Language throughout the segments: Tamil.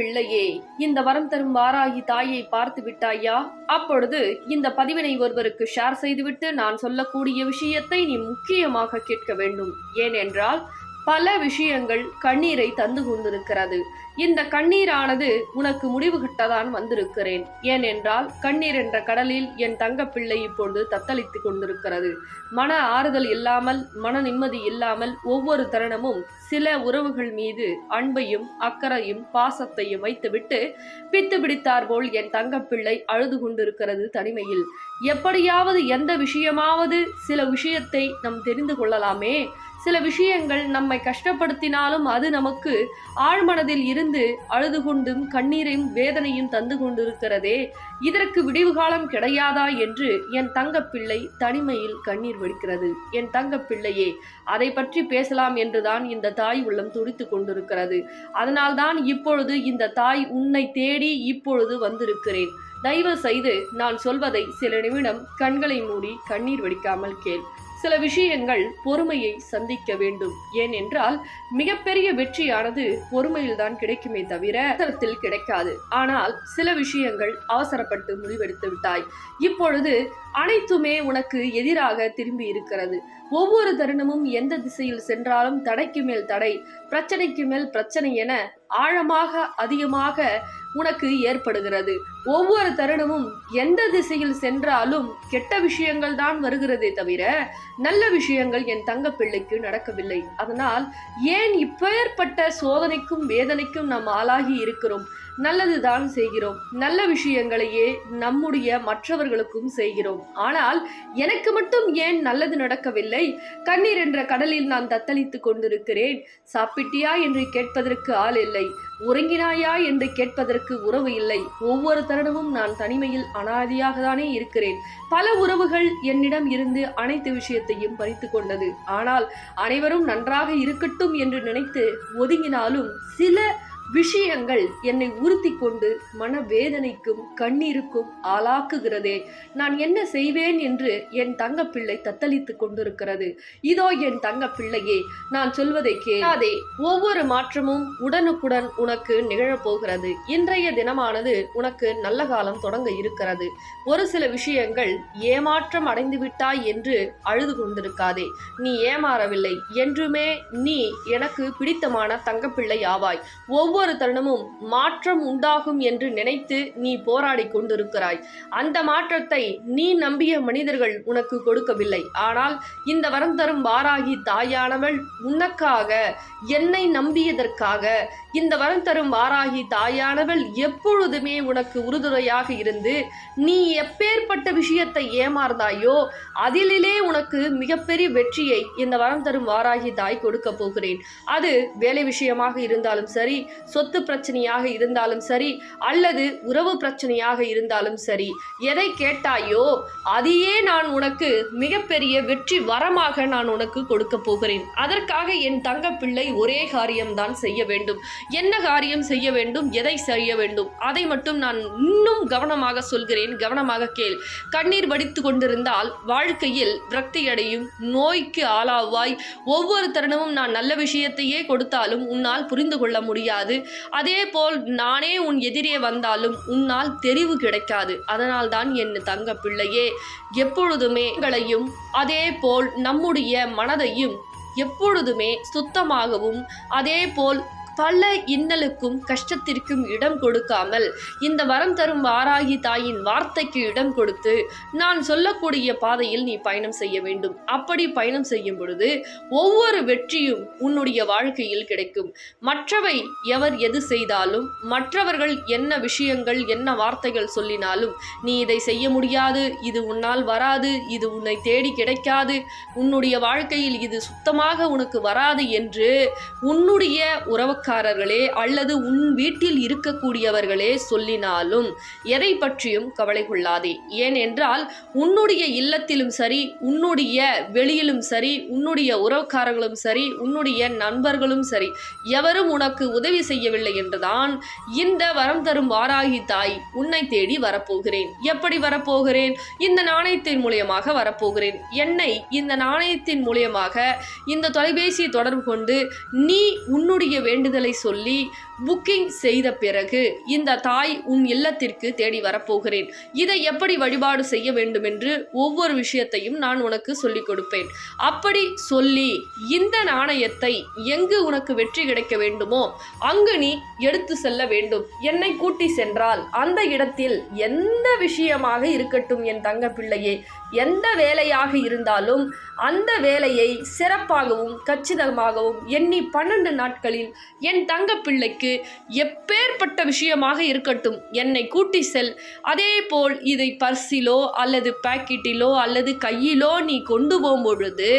பிள்ளையே இந்த வரம் தரும் வாராகி தாயை பார்த்து விட்டாயா? அப்பொழுது இந்த பதிவினை ஒருவருக்கு ஷேர் செய்துவிட்டு நான் சொல்லக்கூடிய விஷயத்தை நீ முக்கியமாக கேட்க வேண்டும். ஏனென்றால் பல விஷயங்கள் கண்ணீரை தந்து கொண்டிருக்கிறது. இந்த கண்ணீரானது உனக்கு முடிவு கட்டதான் வந்திருக்கிறேன். ஏனென்றால் கண்ணீர் என்ற கடலில் என் தங்கப்பிள்ளை இப்பொழுது தத்தளித்துக் கொண்டிருக்கிறது. மன ஆறுதல் இல்லாமல் மன நிம்மதி இல்லாமல் ஒவ்வொரு தருணமும் சில உறவுகள் மீது அன்பையும் அக்கறையும் பாசத்தையும் வைத்துவிட்டு பித்து பிடித்தார் போல் என் தங்கப்பிள்ளை அழுது கொண்டிருக்கிறது தனிமையில். எப்படியாவது எந்த விஷயமாவது சில விஷயத்தை நம் தெரிந்து கொள்ளலாமே? சில விஷயங்கள் நம்மை கஷ்டப்படுத்தினாலும் அது நமக்கு ஆழ்மனதில் இருந்து அழுது கொண்டும் கண்ணீரையும் வேதனையும் தந்து கொண்டிருக்கிறதே. இதற்கு விடிவு காலம் கிடையாதா என்று என் தங்கப்பிள்ளை தனிமையில் கண்ணீர் வெடிக்கிறது. என் தங்கப்பிள்ளையே அதை பற்றி பேசலாம் என்றுதான் இந்த தாய் உள்ளம் துடித்து கொண்டிருக்கிறது. அதனால்தான் இப்பொழுது இந்த தாய் உன்னை தேடி இப்பொழுது வந்திருக்கிறேன். தயவு செய்து நான் சொல்வதை சில நிமிடம் கண்களை மூடி கண்ணீர் வெடிக்காமல் கேள். சில விஷயங்கள் பொறுமையை சந்திக்க வேண்டும். ஏனென்றால் மிகப்பெரிய வெற்றியானது பொறுமையில்தான் கிடைக்குமே தவிர அவசரத்தில் கிடைக்காது. ஆனால் சில விஷயங்கள் அவசரப்பட்டு முடிவெடுத்து விட்டாய். இப்பொழுது அனைத்துமே உனக்கு எதிராக திரும்பி இருக்கிறது. ஒவ்வொரு தருணமும் எந்த திசையில் சென்றாலும் தடைக்கு மேல் தடை. பிரச்சனைக்கு மேல் பிரச்சனை என ஆழமாக அதிகமாக உனக்கு ஏற்படுகிறது. ஒவ்வொரு தருணமும் எந்த திசையில் சென்றாலும் கெட்ட விஷயங்கள் தான் வருகிறதே தவிர நல்ல விஷயங்கள் என் தங்க பிள்ளைக்கு நடக்கவில்லை. அதனால் ஏன் இப்பேற்பட்ட சோதனைக்கும் வேதனைக்கும் நாம் ஆளாகி இருக்கிறோம்? நல்லதுதான் செய்கிறோம். நல்ல விஷயங்களையே நம்முடைய மற்றவர்களுக்கும் செய்கிறோம். ஆனால் எனக்கு மட்டும் ஏன் நல்லது நடக்கவில்லை? கண்ணீர் என்ற கடலில் நான் தத்தளித்துக் கொண்டிருக்கிறேன். சாப்பிட்டியா என்று கேட்பதற்கு ஆள் இல்லை. உறங்கினாயா என்று கேட்பதற்கு உறவு இல்லை. ஒவ்வொரு தருணமும் நான் தனிமையில் அனாதியாக தானே இருக்கிறேன். பல உறவுகள் என்னிடம் இருந்து அனைத்து விஷயத்தையும் பறித்து கொண்டது. ஆனால் அனைவரும் நன்றாக இருக்கட்டும் என்று நினைத்து ஒதுங்கினாலும் சில விஷயங்கள் என்னை உறுத்தி கொண்டு மனவேதனைக்கும் கண்ணீருக்கும் ஆளாக்குகிறதே. நான் என்ன செய்வேன் என்று என் தங்கப்பிள்ளை தத்தளித்துக் கொண்டிருக்கிறது. இதோ என் தங்கப்பிள்ளையே நான் சொல்வதை கேளாதே. ஒவ்வொரு மாற்றமும் உடனுக்குடன் உனக்கு நிகழப்போகிறது. இன்றைய தினமானது உனக்கு நல்ல காலம் தொடங்க இருக்கிறது. ஒரு சில விஷயங்கள் ஏமாற்றம் அடைந்து விட்டாய் என்று அழுது கொண்டிருக்காதே. நீ ஏமாறவில்லை. என்றுமே நீ எனக்கு பிடித்தமான தங்கப்பிள்ளை ஆவாய். ஒவ்வொரு தருணமும் மாற்றம் உண்டாகும் என்று நினைத்து நீ போராடி கொண்டிருக்கிறாய். அந்த மாற்றத்தை நீ நம்பிய மனிதர்கள் உனக்கு கொடுக்கவில்லை. ஆனால் இந்த வரம் தரும் வாராகி தாயானவள் உனக்காக என்னை நம்பியதற்காக இந்த வரம் தரும் வாராகி தாயானவள் எப்பொழுதுமே உனக்கு உறுதுணையாக இருந்து நீ எப்பேற்பட்ட விஷயத்தை ஏமாறதாயோ அதிலே உனக்கு மிகப்பெரிய வெற்றியை இந்த வரம் தரும் வாராகி தாய் கொடுக்க போகிறேன். அது வேலை விஷயமாக இருந்தாலும் சரி சொத்து பிரச்சனையாக இருந்தாலும் சரி அல்லது உறவு பிரச்சனையாக இருந்தாலும் சரி எதை கேட்டாயோ அதையே நான் உனக்கு மிகப்பெரிய வெற்றி வரமாக நான் உனக்கு கொடுக்க போகிறேன். அதற்காக என் தங்க பிள்ளை ஒரே காரியம்தான் செய்ய வேண்டும். என்ன காரியம் செய்ய வேண்டும்? எதை செய்ய வேண்டும்? அதை மட்டும் நான் இன்னும் கவனமாக சொல்கிறேன். கவனமாக கேள். கண்ணீர் வடித்து கொண்டிருந்தால் வாழ்க்கையில் விரக்தியடையும் நோய்க்கு ஆளாவாய். ஒவ்வொரு தருணமும் நான் நல்ல விஷயத்தையே கொடுத்தாலும் உன்னால் புரிந்து கொள்ள முடியாது. அதே போல் நானே உன் எதிரே வந்தாலும் உன்னால் தெரிவு கிடைக்காது. அதனால்தான் என் தங்க பிள்ளையே எப்பொழுதுமே எங்களையும் அதே போல் நம்முடைய மனதையும் எப்பொழுதுமே சுத்தமாகவும் அதே பல இன்னலுக்கும் கஷ்டத்திற்கும் இடம் கொடுக்காமல் இந்த வரம் தரும் வாராகி தாயின் வார்த்தைக்கு இடம் கொடுத்து நான் சொல்லக்கூடிய பாதையில் நீ பயணம் செய்ய வேண்டும். அப்படி பயணம் செய்யும் பொழுது ஒவ்வொரு வெற்றியும் உன்னுடைய வாழ்க்கையில் கிடைக்கும். மற்றவை எவர் எது செய்தாலும் மற்றவர்கள் என்ன விஷயங்கள் என்ன வார்த்தைகள் சொல்லினாலும் நீ இதை செய்ய முடியாது இது உன்னால் வராது இது உன்னை தேடி கிடைக்காது உன்னுடைய வாழ்க்கையில் இது சுத்தமாக உனக்கு வராது என்று உன்னுடைய உறவுக்கு சொந்தக்காரர்களே அல்லது உன் வீட்டில் இருக்கக்கூடியவர்களே சொல்லினாலும் எதை பற்றியும் கவலை கொள்ளாதே. ஏனென்றால் உன்னுடைய இல்லத்திலும் சரி உன்னுடைய வெளியிலும் சரி உன்னுடைய உறவுக்காரர்களும் சரி உன்னுடைய நண்பர்களும் சரி எவரும் உனக்கு உதவி செய்யவில்லை என்றுதான் இந்த வரம் தரும் வாராகி தாய் உன்னை தேடி வரப்போகிறேன். எப்படி வரப்போகிறேன்? இந்த நாணயத்தின் மூலியமாக வரப்போகிறேன். என்னை இந்த நாணயத்தின் மூலியமாக இந்த தொலைபேசியை தொடர்பு கொண்டு நீ உன்னுடைய வேண்டும் வேண்டுதலை சொல்லி புக்கிங் செய்த பிறகு இந்த தாய் உன் இல்லத்திற்கு தேடி வரப்போகிறேன். இதை எப்படி வழிபாடு செய்ய வேண்டும் என்று ஒவ்வொரு விஷயத்தையும் நான் உனக்கு சொல்லிக் கொடுப்பேன். அப்படி சொல்லி இந்த நாணயத்தை எங்கு உனக்கு வெற்றி கிடைக்க வேண்டுமோ அங்கு நீ எடுத்து செல்ல வேண்டும். என்னை கூட்டி சென்றால் அந்த இடத்தில் எந்த விஷயமாக இருக்கட்டும் என் தங்க பிள்ளையே எந்த வேலையாக இருந்தாலும் அந்த வேலையை சிறப்பாகவும் கச்சிதமாகவும் எண்ணி பன்னெண்டு நாட்களில் என் தங்க பிள்ளைக்கு எப்பேற்பட்ட விஷயமாக இருக்கட்டும் என்னை கூட்டி செல். அதே போல் இதை பர்சிலோ அல்லது பாக்கெட்டிலோ அல்லது கையிலோ நீ கொண்டு போகும்பொழுது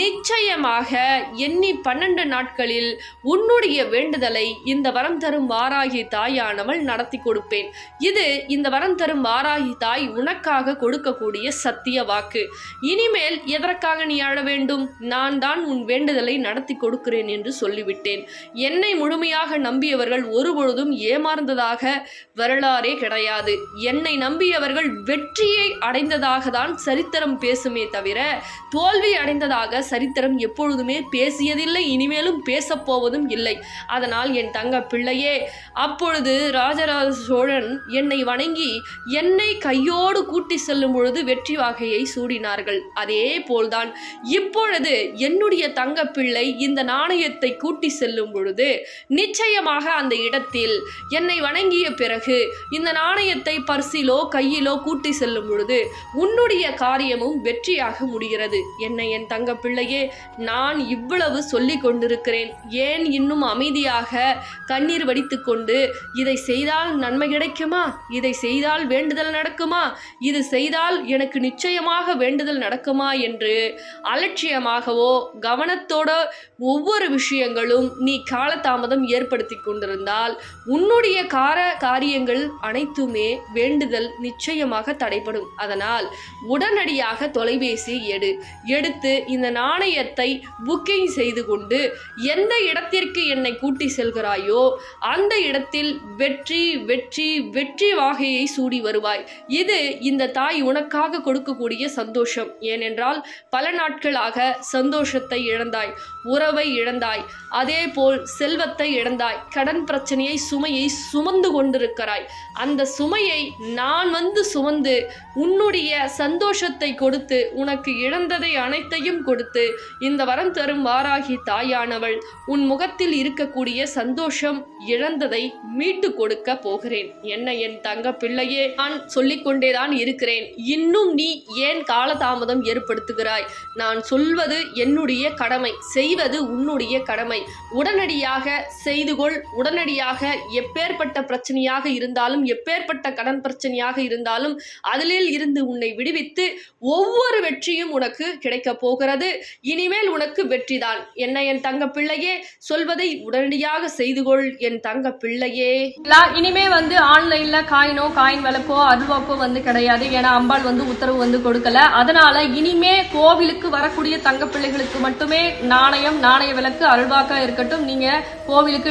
நிச்சயமாக எண்ணி பன்னெண்டு நாட்களில் உன்னுடைய வேண்டுதலை இந்த வரம் தரும் வாராகி தாயானவள் நடத்தி கொடுப்பேன். இது இந்த வரம் தரும் வாராகி தாய் உனக்காக கொடுக்கக்கூடிய சத்திய வாக்கு. இனிமேல் எதற்காக நீ அழ வேண்டும்? நான் தான் உன் வேண்டுதலை நடத்தி கொடுக்கிறேன் என்று சொல்லிவிட்டேன். என்னை முழுமையாக நம்பியவர்கள் ஒருபொழுதும் ஏமாந்ததாக வரலாறே கிடையாது. என்னை நம்பியவர்கள் வெற்றியை அடைந்ததாக தான் சரித்திரம் பேசுமே தவிர தோல்வி அடைந்ததாக சரித்திரம் எப்பொழுதுமே பேசியதில்லை இனிமேலும் பேசப்போவதும் இல்லை. அதனால் என் தங்க பிள்ளையே அப்பொழுது ராஜராஜ சோழன் என்னை வணங்கி என்னை கையோடு கூட்டி செல்லும் பொழுது வெற்றி வாகையை சூடினார்கள். அதே போல்தான் இப்பொழுது என்னுடைய தங்க பிள்ளை இந்த நாணயத்தை கூட்டி செல்லும் பொழுது நிச்சயம் நிச்சயமாக அந்த இடத்தில் என்னை வணங்கிய பிறகு இந்த நாணயத்தை பர்சிலோ கையிலோ கூட்டி செல்லும் பொழுது உன்னுடைய காரியமும் வெற்றியாக முடிகிறது. என்னை என் தங்க பிள்ளையே நான் இவ்வளவு சொல்லிக் கொண்டிருக்கிறேன். ஏன் இன்னும் அமைதியாக கண்ணீர் வடித்துக்கொண்டு இதை செய்தால் நன்மை கிடைக்குமா? இதை செய்தால் வேண்டுதல் நடக்குமா? இது செய்தால் எனக்கு நிச்சயமாக வேண்டுதல் நடக்குமா? என்று அலட்சியமாகவோ கவனத்தோட ஒவ்வொரு விஷயங்களும் நீ காலதாமதம் ஏற்படுத்தி கொண்டிருந்தால் உன்னுடைய கார காரியங்கள் அனைத்துமே வேண்டுதல் நிச்சயமாக தடைப்படும் அதனால் உடனடியாக தொலைபேசி எடு. எடுத்து இந்த நாணயத்தை புக்கிங் செய்து கொண்டு எந்த இடத்திற்கு என்னை கூட்டி செல்கிறாயோ அந்த இடத்தில் வெற்றி வெற்றி வெற்றி வாகையை சூடி வருவாய். இது இந்த தாய் உனக்காக கொடுக்கக்கூடிய சந்தோஷம். ஏனென்றால் பல நாட்களாக சந்தோஷத்தை இழந்தாய் உறவை இழந்தாய். அதே போல் செல்வத்தை இழந்தாய். கடன் பிரச்சனையை சுமையை சுமந்து கொண்டிருக்கிறாய். அந்த சுமையை நான் வந்து சுமந்து உன்னுடைய சந்தோஷத்தை கொடுத்து உனக்கு இழந்ததை அனைத்தையும் கொடுத்து இந்த வரம் தரும் வாராகி தாயானவள் உன் முகத்தில் இருக்கக்கூடிய சந்தோஷம் இழந்ததை மீட்டு கொடுக்க போகிறேன். என்ன என் தங்க பிள்ளையே நான் சொல்லிக்கொண்டேதான் இருக்கிறேன். இன்னும் நீ ஏன் காலதாமதம் ஏற்படுத்துகிறாய்? நான் சொல்வது என்னுடைய கடமை செய்வது உன்னுடைய கடமை. உடனடியாக செய்து கொள் உடனடியாக எப்பேற்பட்ட பிரச்சனையாக இருந்தாலும் எப்பேற்பட்ட கடன் பிரச்சனையாக இருந்தாலும் அதிலில் இருந்து உன்னை விடுவித்து ஒவ்வொரு வெற்றியும் உனக்கு கிடைக்க போகிறது. இனிமேல் உனக்கு வெற்றிதான். என்ன என் தங்க பிள்ளையே சொல்வதை உடனடியாக செய்து கொள் என் தங்க பிள்ளையே இனிமே வந்து ஆன்லைன்ல காயினோ காயின் விளக்கோ அருவாக்கோ வந்து கிடையாது. ஏன்னா அம்பாள் வந்து உத்தரவு வந்து கொடுக்கல. அதனால இனிமே கோவிலுக்கு வரக்கூடிய தங்க பிள்ளைகளுக்கு மட்டுமே நாணயம் நாணய விளக்கு அருள்வாக்கா இருக்கட்டும். நீங்க கோவிலுக்கு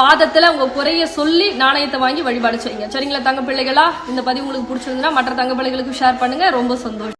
பாதத்தில் உங்கள் குறைய சொல்லி நாணயத்தை வாங்கி வழிபாடு செய்யுங்க. சரிங்களா தங்க பிள்ளைகளா? இந்த பதிவு உங்களுக்கு பிடிச்சிருந்தா மற்ற தங்க பிள்ளைகளுக்கும் ஷேர் பண்ணுங்க. ரொம்ப சந்தோஷம்.